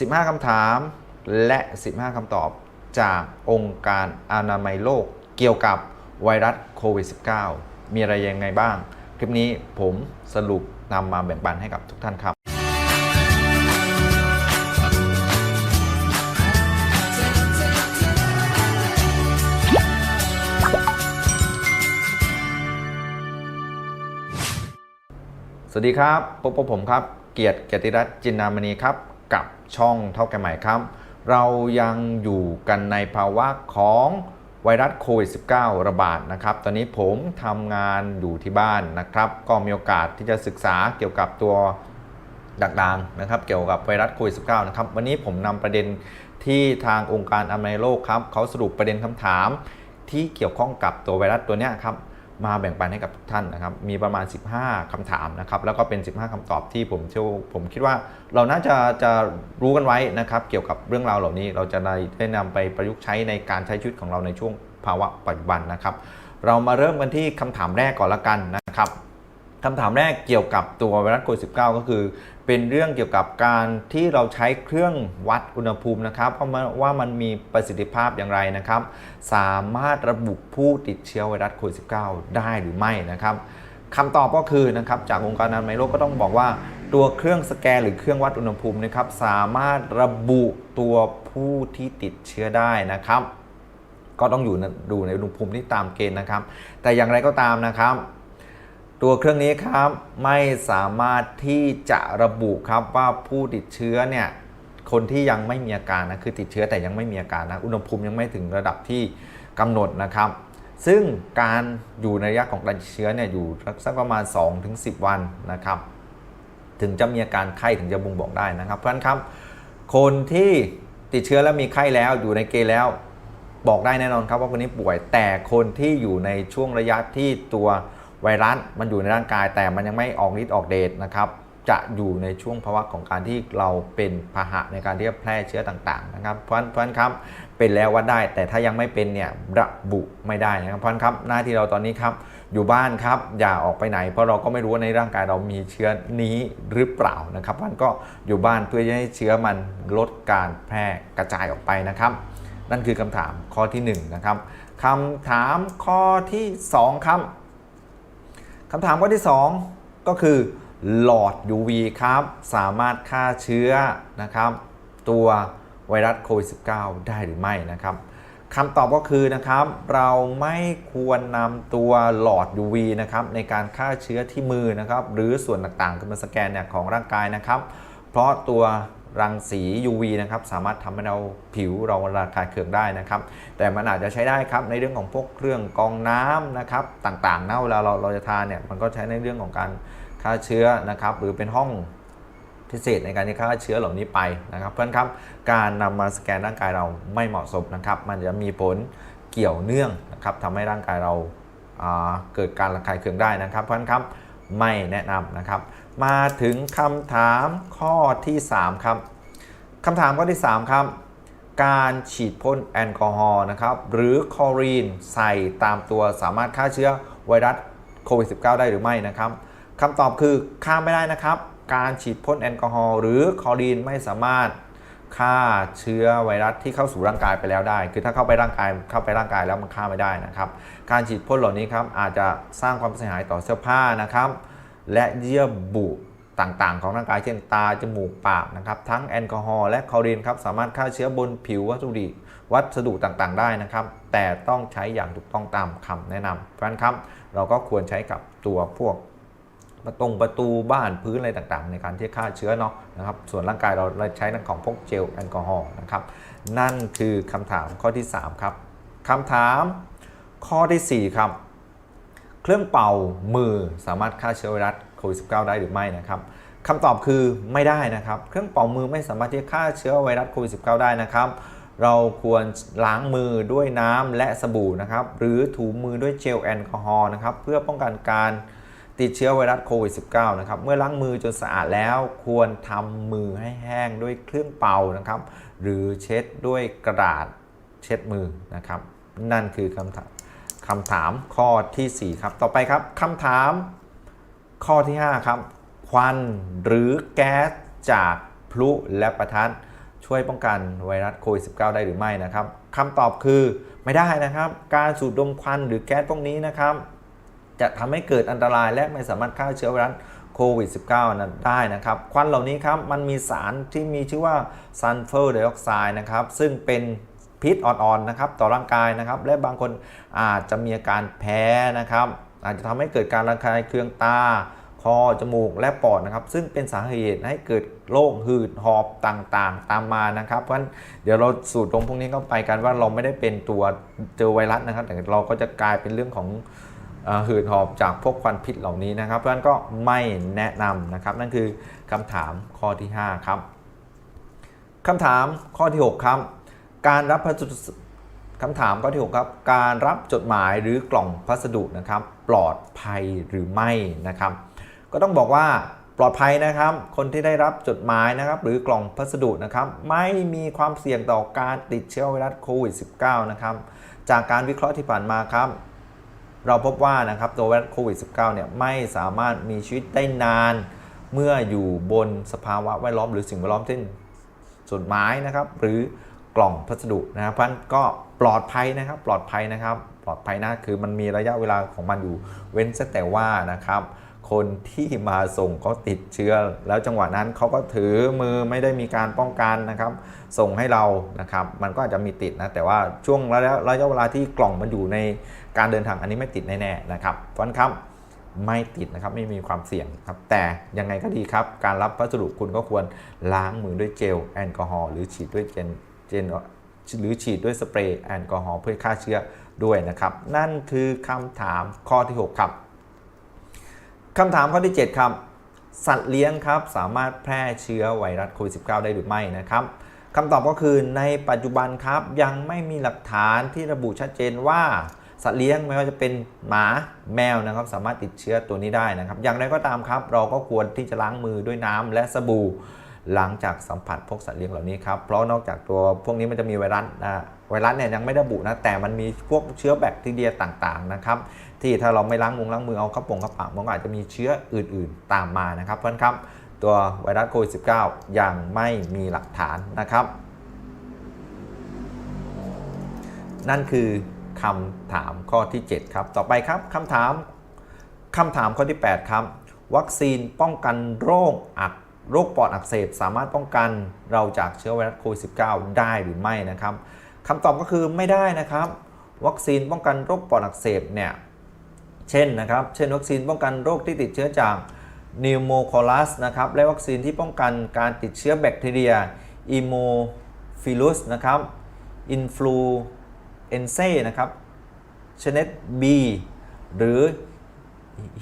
15 คำถามและ 15 คำตอบจากองค์การอนามัยโลกเกี่ยวกับไวรัสโควิด -19 มีอะไรยังไงบ้าง คลิปนี้ผมสรุปนำมาแบ่งปันให้กับทุกท่านครับสวัสดีครับพบกับผมครับ เกียรติเกียรติรัตน์จินนามณีครับ ช่องเท่าแก่ใหม่ครับ เรายังอยู่กันในภาวะของไวรัสโควิด -19 ระบาดนะครับ ตอนนี้ผมทำงานอยู่ที่บ้านนะครับ ก็มีโอกาสที่จะศึกษาเกี่ยวกับตัวดังๆนะครับ เกี่ยวกับไวรัสโควิด -19 นะครับ วันนี้ผมนำประเด็นที่ทางองค์การอนามัยโลกครับเขาสรุปประเด็นคำถามที่เกี่ยวข้องกับตัวไวรัสตัวนี้ครับ มาแบ่งปันให้กับทุกท่านนะครับ มีประมาณ 15คำถามนะครับ แล้วก็เป็น 15คำตอบที่ผมเชื่อผมคิดว่าเราน่าจะจะรู้กันไว้นะครับ เกี่ยวกับเรื่องราวเหล่านี้ เราจะได้ได้นำไปประยุกต์ใช้ในการใช้ชีวิตของเราในช่วงภาวะปัจจุบันนะครับ เรามาเริ่มกันที่คำถามแรกก่อนละกันนะครับ คำถามแรกเกี่ยวกับตัวไวรัสโควิด -19 ก็คือ เป็นเรื่องเกี่ยวกับการที่เราใช้เครื่องวัดอุณหภูมินะครับว่ามันว่ามันมีประสิทธิภาพอย่างไรนะครับ สามารถระบุผู้ติดเชื้อไวรัสโควิด -19 ได้หรือไม่นะครับคำตอบก็คือนะครับจากองค์การอนามัยโลกก็ต้องบอกว่า ตัวเครื่องสแกนหรือเครื่องวัดอุณหภูมินะครับสามารถระบุตัวผู้ที่ติดเชื้อได้นะครับ ก็ต้องอยู่ดูในอุณหภูมิที่ตามเกณฑ์นะครับ แต่อย่างไรก็ตามนะครับ ตัวเครื่องนี้ครับไม่สามารถที่จะระบุครับว่าผู้ติดเชื้อเนี่ยคนที่ยังไม่มีอาการนะคือติดเชื้อแต่ยังไม่มีอาการนะอุณหภูมิยังไม่ถึงระดับที่กำหนดนะครับ ซึ่งการอยู่ในระยะของการติดเชื้อเนี่ยอยู่สักประมาณ 2-10 วันนะครับ ถึงจะมีอาการไข้ถึงจะบ่งบอกได้นะครับ เพราะฉะนั้นครับ คนที่ติดเชื้อแล้วมีไข้แล้วอยู่ในเกณฑ์แล้วบอกได้แน่นอนครับว่าคนนี้ป่วยแต่คนที่อยู่ในช่วงระยะที่ตัว ไวรัสมันอยู่ในร่างกายแต่มันยังไม่ออกฤทธิ์ออกเดชนะครับ จะอยู่ในช่วงภาวะของการที่เราเป็นพาหะในการที่จะแพร่เชื้อต่างๆนะครับเพราะฉะนั้นเพราะครับเป็นแล้ววัดได้ แต่ถ้ายังไม่เป็นเนี่ยระบุไม่ได้นะครับเพราะฉะนั้นครับหน้าที่เราตอนนี้ครับอยู่บ้านครับอย่าออกไปไหน เพราะเราก็ไม่รู้ว่าในร่างกายเรามีเชื้อนี้หรือเปล่านะครับเพราะนั้นก็อยู่บ้านเพื่อจะให้เชื้อมันลดการแพร่กระจายออกไปนะครับ นั่นคือคำถามข้อที่1นะครับคำถามข้อที่ 2 ครับ คำถามข้อที่ 2 ก็คือหลอด UV ครับ สามารถฆ่าเชื้อนะครับ ตัวไวรัสโควิด -19 ได้หรือไม่นะครับคำตอบก็คือนะครับเราไม่ควรนำตัวหลอด UV นะครับในการฆ่าเชื้อที่มือนะครับ หรือส่วนต่างๆคือมันสแกนเนี่ยของร่างกายนะครับ เพราะตัว รังสี UV นะครับสามารถทำให้เราผิวเราระคายเคืองได้นะครับ แต่มันอาจจะใช้ได้ครับในเรื่องของพวกเครื่องกองน้ำนะครับต่างๆนะเวลาเราเราจะทานเนี่ยมันก็ใช้ในเรื่องของการฆ่าเชื้อนะครับหรือเป็นห้องพิเศษในการที่ฆ่าเชื้อเหล่านี้ไปนะครับ เพราะนั้นครับการนำมาสแกนร่างกายเราไม่เหมาะสมนะครับ มันจะมีผลเกี่ยวเนื่องนะครับทำให้ร่างกายเราเกิดการระคายเคืองได้นะครับ เพราะฉะนั้นครับไม่แนะนำนะครับ มาถึงคำถามข้อที่ 3 ครับคำถามข้อที่ 3 ครับ การฉีดพ่นแอลกอฮอล์นะครับ หรือคลอรีนใส่ตามตัวสามารถฆ่าเชื้อไวรัสโควิด -19 ได้หรือไม่นะครับคำตอบคือฆ่าไม่ได้นะครับ การฉีดพ่นแอลกอฮอล์หรือคลอรีนไม่สามารถฆ่าเชื้อไวรัสที่เข้าสู่ร่างกายไปแล้วได้ คือถ้าเข้าไปร่างกายเข้าไปร่างกายแล้วมันฆ่าไม่ได้นะครับ การฉีดพ่นเหล่านี้ครับอาจจะสร้างความเสียหายต่อเสื้อผ้านะครับ และเยื่อบุต่างๆ ของร่างกายเช่นตา จมูก ปากนะครับ ทั้งแอลกอฮอล์และคลอรีนครับ สามารถฆ่าเชื้อบนผิววัสดุดิวัสดุต่างๆ ได้นะครับ แต่ต้องใช้อย่างถูกต้องตามคำแนะนำเพราะนั้นครับ เราก็ควรใช้กับตัวพวกประตงประตูบ้านพื้นอะไรต่างๆ ในการที่ฆ่าเชื้อเนาะนะครับ ส่วนร่างกายเราเราใช้ของพวกเจลแอลกอฮอล์นะครับ นั่นคือคำถามข้อที่ 3 ครับคำถามข้อทีสี่4 ครับ เครื่องเป่ามือสามารถฆ่าเชื้อไวรัสโควิด -19 ได้หรือไม่นะครับคำตอบคือไม่ได้นะครับ เครื่องเป่ามือไม่สามารถที่จะฆ่าเชื้อไวรัสโควิด -19 ได้นะครับ เราควรล้างมือด้วยน้ำและสบู่นะครับ หรือถูมือด้วยเจลแอลกอฮอล์นะครับ เพื่อป้องกันการติดเชื้อไวรัสโควิด -19 นะครับ เมื่อล้างมือจนสะอาดแล้ว ควรทำมือให้แห้งด้วยเครื่องเป่านะครับ หรือเช็ดด้วยกระดาษเช็ดมือนะครับ นั่นคือคำถาม คำถามข้อทีสี่ 4 ครับ ต่อไปครับคำถามข้อที่ 5 ครับ ควันหรือแก๊สจากพลุและประทัดช่วยป้องกันไวรัสโควิด -19 ได้หรือไม่นะครับคำตอบคือไม่ได้นะครับ การสูดดมควันหรือแก๊สพวกนี้นะครับ จะทำให้เกิดอันตรายและไม่สามารถฆ่าเชื้อไวรัสโควิด -19 นั้นได้นะครับ ควันเหล่านี้ครับมันมีสารที่มีชื่อว่าซัลเฟอร์ไดออกไซด์นะครับ ซึ่งเป็น พิษอ่อนๆนะครับต่อร่างกายนะครับ และบางคนอาจจะมีอาการแพ้นะครับ อาจจะทำให้เกิดการระคายเคืองตา คอ จมูก และปอดนะครับ ซึ่งเป็นสาเหตุให้เกิดโรคหืดหอบต่างๆ ตามมานะครับ เพราะฉะนั้นเดี๋ยวเราสูดดมพวกนี้เข้าไปกันว่าเราไม่ได้เป็นตัวเจอไวรัสนะครับ แต่เราก็จะกลายเป็นเรื่องของหืดหอบจากพวกควันพิษเหล่านี้นะครับ เพราะฉะนั้นก็ไม่แนะนำนะครับ นั่นคือคำถามข้อที่ 5 ครับคำถามข้อที่ 6 ครับ การรับพัสดุคำถามข้อที่6ครับ การรับจดหมายหรือกล่องพัสดุนะครับ ปลอดภัยหรือไม่นะครับ ก็ต้องบอกว่าปลอดภัยนะครับ คนที่ได้รับจดหมายนะครับ หรือกล่องพัสดุนะครับ ไม่มีความเสี่ยงต่อการติดเชื้อไวรัสโควิด -19 นะครับ จากการวิเคราะห์ที่ผ่านมาครับ เราพบว่านะครับตัวไวรัสโควิด -19 เนี่ยไม่สามารถมีชีวิตได้นาน เมื่ออยู่บนสภาวะแวดล้อมหรือสิ่งแวดล้อมเช่นจดหมายนะครับ หรือ กล่องพัสดุนะครับเพราะฉะนั้นก็ปลอดภัยนะครับ ปลอดภัยนะครับ ปลอดภัยนะคือมันมีระยะเวลาของมันอยู่เว้นแต่ว่านะครับ คนที่มาส่งเขาติดเชื้อ แล้วจังหวะนั้นเขาก็ถือมือไม่ได้มีการป้องกันนะครับ ส่งให้เรานะครับ มันก็อาจจะมีติดนะแต่ว่าช่วงระยะระยะเวลาที่กล่องมันอยู่ในการเดินทางอันนี้ไม่ติดแน่ๆนะครับเพราะนั้นครับไม่ติดนะครับไม่มีความเสี่ยงครับแต่ยังไงก็ดีครับ การรับพัสดุคุณก็ควรล้างมือด้วยเจลแอลกอฮอล์หรือฉีดด้วยเจน เจนหรือฉีดด้วยสเปรย์แอลกอฮอล์เพื่อฆ่าเชื้อด้วยนะครับ นั่นคือคำถามข้อที่ 6 ครับคำถามข้อที่ 7 ครับ สัตว์เลี้ยงครับสามารถแพร่เชื้อไวรัสโควิด -19 ได้หรือไม่นะครับคำตอบก็คือในปัจจุบันครับยังไม่มีหลักฐานที่ระบุชัดเจนว่าสัตว์เลี้ยงไม่ว่าจะเป็นหมาแมวนะครับสามารถติดเชื้อตัวนี้ได้นะครับ อย่างไรก็ตามครับ เราก็ควรที่จะล้างมือด้วยน้ำและสบู่ หลังจากสัมผัสพวกสัตว์เลี้ยงเหล่านี้ครับ เพราะนอกจากตัวพวกนี้มันจะมีไวรัสนะไวรัสเนี่ยยังไม่ระบุนะ แต่มันมีพวกเชื้อแบคทีเรียต่างๆนะครับ ที่ถ้าเราไม่ล้างมือล้างมือเอาเข้าปงเข้าปากมันก็อาจจะมีเชื้ออื่นๆตามมานะครับ เพราะฉะนั้นครับตัวไวรัสโควิด -19 ยังไม่มีหลักฐานนะครับ นั่นคือคำถามข้อที่ 7 ครับ ต่อไปครับคำถามคำถามข้อที่ 8 ครับ วัคซีนป้องกันโรคอัก โรคปอดอักเสบสามารถป้องกันเราจากเชื้อไวรัสโควิด -19 ได้หรือไม่นะครับคำตอบก็คือไม่ได้นะครับ วัคซีนป้องกันโรคปอดอักเสบเนี่ยเช่นนะครับเช่นวัคซีนป้องกันโรคที่ติดเชื้อจากนิวโมโคลัสนะครับและวัคซีนที่ป้องกันการติดเชื้อแบคทีเรียอีโมฟิลุสนะครับอินฟลูเอนเซนะครับชนิด B หรือ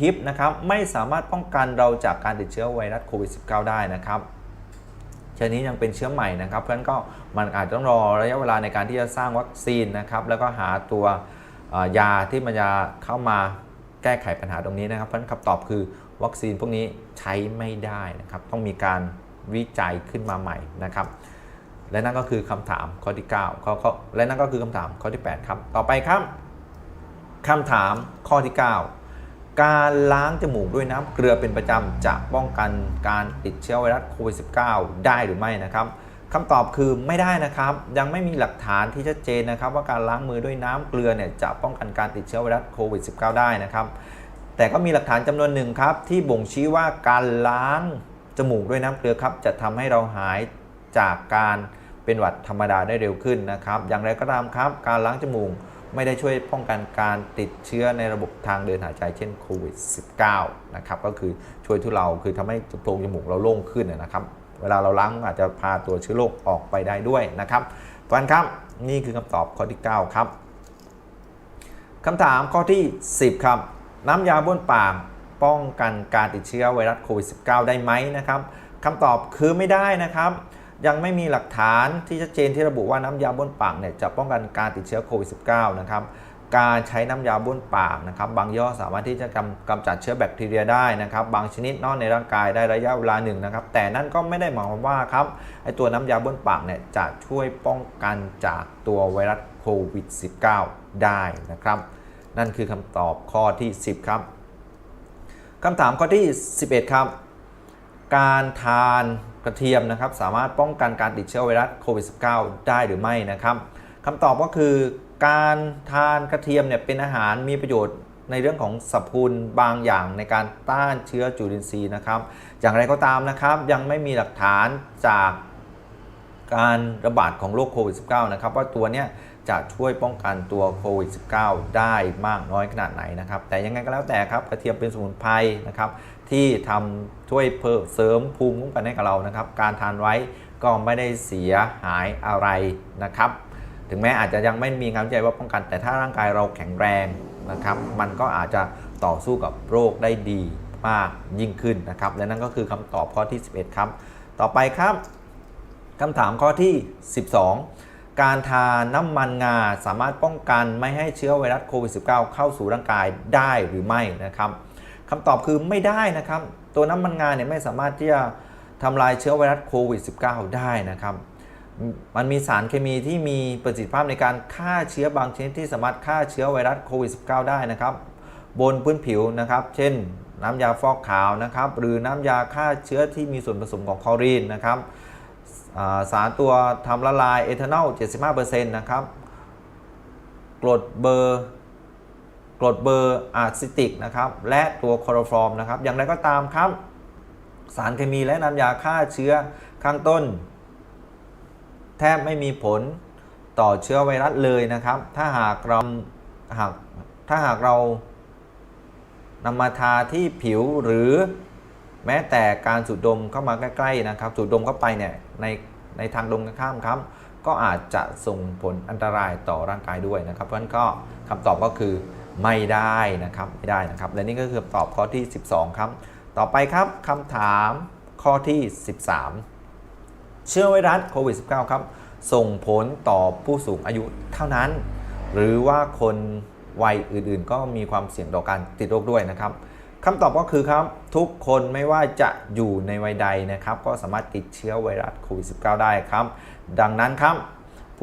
ฮิปนะครับไม่สามารถป้องกันเราจากการติดเชื้อไวรัสโควิด -19 ได้นะครับเชื้อนี้ยังเป็นเชื้อใหม่นะครับเพราะฉะนั้นก็มันอาจต้องรอระยะเวลาในการที่จะสร้างวัคซีนนะครับแล้วก็หาตัวยาที่มันจะเข้ามาแก้ไขปัญหาตรงนี้นะครับ เพราะฉะนั้นคำตอบคือวัคซีนพวกนี้ใช้ไม่ได้นะครับต้องมีการวิจัยขึ้นมาใหม่นะครับ และนั่นก็คือคำถามข้อที่9ข้อและนั่นก็คือคำถามข้อที่ 8 ครับ ต่อไปครับคำถามข้อที่ 9 การล้างจมูกด้วยน้ำเกลือเป็นประจำจะป้องกันการติดเชื้อไวรัสโควิด -19 ได้หรือไม่นะครับคำตอบคือไม่ได้นะครับ ยังไม่มีหลักฐานที่ชัดเจนนะครับ ว่าการล้างมือด้วยน้ำเกลือเนี่ยจะป้องกันการติดเชื้อไวรัสโควิด -19 ได้นะครับ แต่ก็มีหลักฐานจำนวนหนึ่งครับ ที่บ่งชี้ว่าการล้างจมูกด้วยน้ำเกลือครับ จะทำให้เราหายจากการเป็นหวัดธรรมดาได้เร็วขึ้นนะครับ อย่างไรก็ตามครับ การล้างจมูก ไม่ได้ช่วยป้องกันการติดเชื้อในระบบทางเดินหายใจเช่นโควิด -19 นะครับก็คือช่วยทุเราคือทำให้โพรงจมูกเราโล่งขึ้นนะครับ เวลาเราล้างอาจจะพาตัวเชื้อโรคออกไปได้ด้วยนะครับฟันครับนี่คือคำตอบข้อที่ 9 ครับคำถามข้อที่ 10 ครับ น้ำยาบ้วนปากป้องกันการติดเชื้อไวรัสโควิด -19 ได้ไหมนะครับคำตอบคือไม่ได้นะครับ ยังไม่มีหลักฐานที่ชัดเจนที่ระบุว่าน้ำยาบ้วนปากเนี่ยจะป้องกันการติดเชื้อโควิด -19 นะครับการใช้น้ำยาบ้วนปากนะครับบางย่อสามารถที่จะกำกำจัดเชื้อแบคทีเรียได้นะครับ บางชนิดนอกในร่างกายได้ระยะเวลาหนึ่งนะครับ แต่นั่นก็ไม่ได้หมายความว่าครับไอตัวน้ำยาบ้วนปากเนี่ยจะช่วยป้องกันจากตัวไวรัสโควิด -19 ได้นะครับ นั่นคือคำตอบข้อที่ 10 ครับคำถามข้อที่ 11 ครับ การทานกระเทียมนะครับสามารถป้องกันการติดเชื้อไวรัสโควิด -19 ได้หรือไม่นะครับคำตอบก็คือการทานกระเทียมเนี่ยเป็นอาหารมีประโยชน์ในเรื่องของสรรพคุณบางอย่างในการต้านเชื้อจุลินทรีย์นะครับ อย่างไรก็ตามนะครับ ยังไม่มีหลักฐานจากการระบาดของโรคโควิด -19 นะครับ ว่าตัวเนี้ยจะช่วยป้องกันตัวโควิด -19 ได้มากน้อยขนาดไหนนะครับ แต่ยังไงก็แล้วแต่ครับกระเทียมเป็นสมุนไพรนะครับ ที่ทำช่วยเพิ่มเสริมภูมิคุ้มกันให้กับเรานะครับ การทานไว้ก็ไม่ได้เสียหายอะไรนะครับ ถึงแม้อาจจะยังไม่มีงานวิจัยว่าป้องกัน แต่ถ้าร่างกายเราแข็งแรงนะครับ มันก็อาจจะต่อสู้กับโรคได้ดีมากยิ่งขึ้นนะครับ และนั่นก็คือคำตอบข้อที่ 11 ครับ ต่อไปครับคำถามข้อที่ 12 การทาน้ำมันงาสามารถป้องกันไม่ให้เชื้อไวรัสโควิด -19 เข้าสู่ร่างกายได้หรือไม่นะครับ คำตอบคือไม่ได้นะครับ ตัวน้ำมันงาเนี่ยไม่สามารถที่จะทำลายเชื้อไวรัสโควิด -19 ได้นะครับ มันมีสารเคมีที่มีประสิทธิภาพในการฆ่าเชื้อบางชนิดที่สามารถฆ่าเชื้อไวรัสโควิด -19 ได้นะครับ บนพื้นผิวนะครับ เช่น น้ำยาฟอกขาวนะครับ หรือน้ำยาฆ่าเชื้อที่มีส่วนผสมของคลอรีนนะครับสารตัวทำละลายเอทานอล 75%นะครับกรดเบอร์ กรดเบอร์อะซิติกนะครับและตัวคลอโรฟอร์มนะครับอย่างไรก็ตามครับ สารเคมีและน้ำยาฆ่าเชื้อข้างต้น แทบไม่มีผลต่อเชื้อไวรัสเลยนะครับ ถ้าหากเราหากถ้าหากเรานำมาทาที่ผิวหรือแม้แต่การสูดดมเข้ามาใกล้ๆนะครับสูดดมเข้าไปเนี่ยในในทางดมข้ามครับ ก็อาจจะส่งผลอันตรายต่อร่างกายด้วยนะครับ เพราะฉะนั้นก็คำตอบก็คือ ไม่ได้นะครับไม่ได้นะครับ และนี่ก็คือตอบข้อที่ 12 ครับ ต่อไปครับคำถามข้อที่ 13 เชื้อไวรัสโควิด -19 ครับส่งผลต่อผู้สูงอายุเท่านั้น หรือว่าคนวัยอื่นๆ ก็มีความเสี่ยงต่อการติดโรคด้วยนะครับคำตอบก็คือครับ ทุกคนไม่ว่าจะอยู่ในวัยใดนะครับ ก็สามารถติดเชื้อไวรัสโควิด -19 ได้ครับ ดังนั้นครับ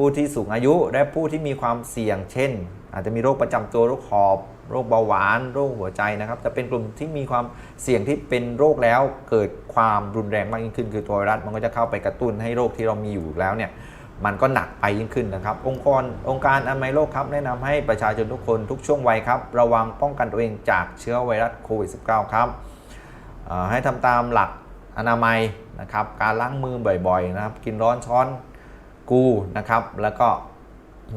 ผู้ที่สูงอายุและผู้ที่มีความเสี่ยง เช่น อาจจะมีโรคประจำตัวโรคหอบ โรคเบาหวาน โรคหัวใจนะครับจะเป็นกลุ่มที่มีความเสี่ยงที่เป็นโรคแล้วเกิดความรุนแรงมากยิ่งขึ้น คือตัวไวรัสมันก็จะเข้าไปกระตุ้นให้โรคที่เรามีอยู่แล้วเนี่ยมันก็หนักไปยิ่งขึ้นนะครับ องค์กรองค์การอนามัยโลกครับแนะนำให้ประชาชนทุกคนทุกช่วงวัยครับ ระวังป้องกันตัวเองจากเชื้อไวรัสโควิด -19 ครับให้ทำตามหลักอนามัยนะครับ การล้างมือบ่อยๆนะครับ กินร้อนช้อน กูนะครับ แล้วก็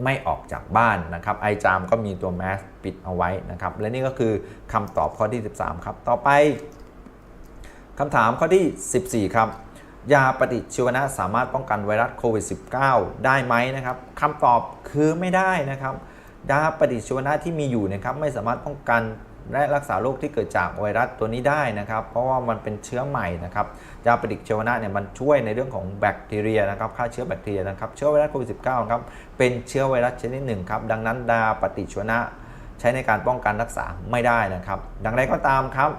ไม่ออกจากบ้านนะครับไอจามก็มีตัวแมสปิดเอาไว้นะครับ และนี่ก็คือคำตอบข้อที่ 13 ครับ ต่อไปคำถามข้อที่ 14 ครับ ยาปฏิชีวนะสามารถป้องกันไวรัสโควิด -19 ได้ไหมนะครับคำตอบคือไม่ได้นะครับ ยาปฏิชีวนะที่มีอยู่นะครับไม่สามารถป้องกัน และรักษาโรคที่เกิดจากไวรัสตัวนี้ได้นะครับ เพราะว่ามันเป็นเชื้อใหม่นะครับยาปฏิชีวนะเนี่ยมันช่วยในเรื่องของแบคทีเรียนะครับฆ่าเชื้อแบคทีเรียนะครับเชื้อไวรัสโควิด -19 ครับเป็นเชื้อไวรัสชนิดหนึ่งครับดังนั้นยาปฏิชีวนะใช้ในการป้องกันรักษาไม่ได้นะครับ ดังไรก็ตามครับ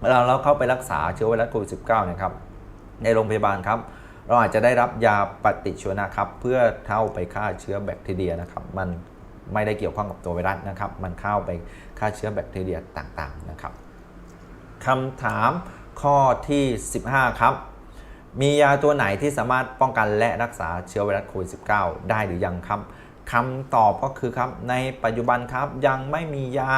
เวลาเราเข้าไปรักษาเชื้อไวรัสโควิด -19 เนี่ยครับในโรงพยาบาลครับเราอาจจะได้รับยาปฏิชีวนะครับ เพื่อเข้าไปฆ่าเชื้อแบคทีเรียนะครับ มัน ไม่ได้เกี่ยวข้องกับตัวไวรัสนะครับ มันเข้าไปฆ่าเชื้อแบคทีเรียต่างๆนะครับคำถามข้อที่ 15 ครับ มียาตัวไหนที่สามารถป้องกันและรักษาเชื้อไวรัสโควิด -19 ได้หรือยังครับคำตอบก็คือครับในปัจจุบันครับยังไม่มียา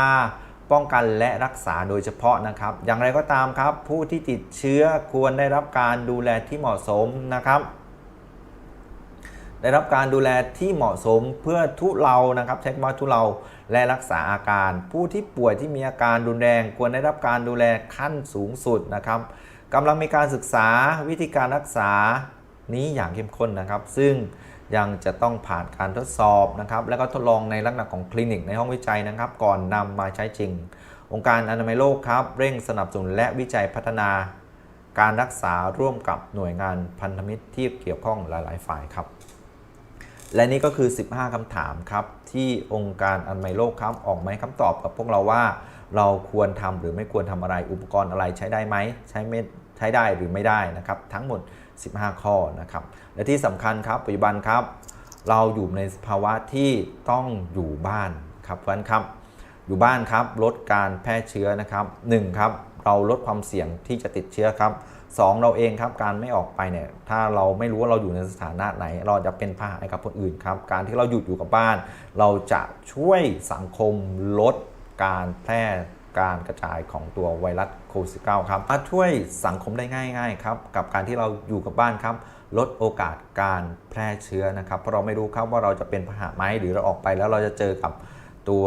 ป้องกันและรักษาโดยเฉพาะนะครับ อย่างไรก็ตามครับ ผู้ที่ติดเชื้อควรได้รับการดูแลที่เหมาะสมนะครับ ได้รับการดูแลที่เหมาะสมเพื่อทุเลานะครับใช้คำว่าทุเลาและรักษาอาการ ผู้ที่ป่วยที่มีอาการรุนแรงควรได้รับการดูแลขั้นสูงสุดนะครับกำลังมีการศึกษาวิธีการรักษานี้อย่างเข้มข้นนะครับ ซึ่งยังจะต้องผ่านการทดสอบนะครับแล้วก็ทดลองในลักษณะของคลินิกในห้องวิจัยนะครับ ก่อนนำมาใช้จริง องค์การอนามัยโลกครับ เร่งสนับสนุนและวิจัยพัฒนา การรักษาร่วมกับหน่วยงานพันธมิตรที่เกี่ยวข้องหลาย ๆ ฝ่ายครับ และนี่ก็คือ 15คำถามครับที่องค์การอนามัยโลกครับออกมาให้คำตอบกับพวกเราว่า เราควรทำหรือไม่ควรทำอะไรอุปกรณ์อะไรใช้ได้ไหมใช้ไม่ใช้ได้หรือไม่ได้นะครับ ทั้งหมด 15 ข้อนะครับและที่สำคัญครับปัจจุบันครับ เราอยู่ในภาวะที่ต้องอยู่บ้านครับเพราะฉะนั้นครับอยู่บ้านครับลดการแพร่เชื้อนะครับ1ครับเราลดความเสี่ยงที่จะติดเชื้อครับ สองเราเองครับการไม่ออกไปเนี่ยถ้าเราไม่รู้ว่าเราอยู่ในสถานะไหน เราจะเป็นพาหะให้กับคนอื่นครับ การที่เราหยุดอยู่กับบ้าน เราจะช่วยสังคมลดการแพร่การกระจายของตัวไวรัสโควิด -19 ครับมาช่วยสังคมได้ง่าย ๆ ครับ กับการที่เราอยู่กับบ้านครับ ลดโอกาสการแพร่เชื้อนะครับ เพราะเราไม่รู้ครับว่าเราจะเป็นพาหะไหมหรือเราออกไปแล้วเราจะเจอกับตัว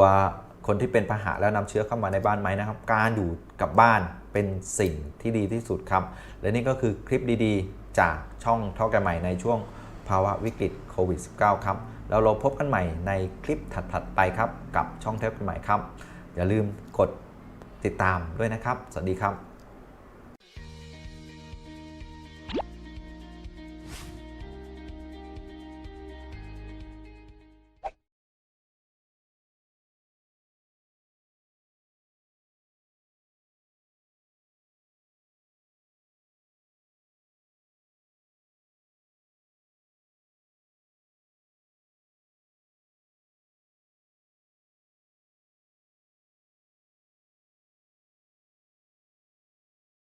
คนที่เป็นพาหะแล้วนำเชื้อเข้ามาในบ้านไหมนะครับ การอยู่กับบ้าน เป็นสิ่งที่ดีที่สุดครับ และนี่ก็คือคลิปดีๆ จากช่องเท่ากันใหม่ในช่วงภาวะวิกฤตโควิด -19 ครับแล้วเราพบกันใหม่ในคลิปถัดๆไปครับ กับช่องเท่ากันใหม่ครับ อย่าลืมกดติดตามด้วยนะครับ สวัสดีครับ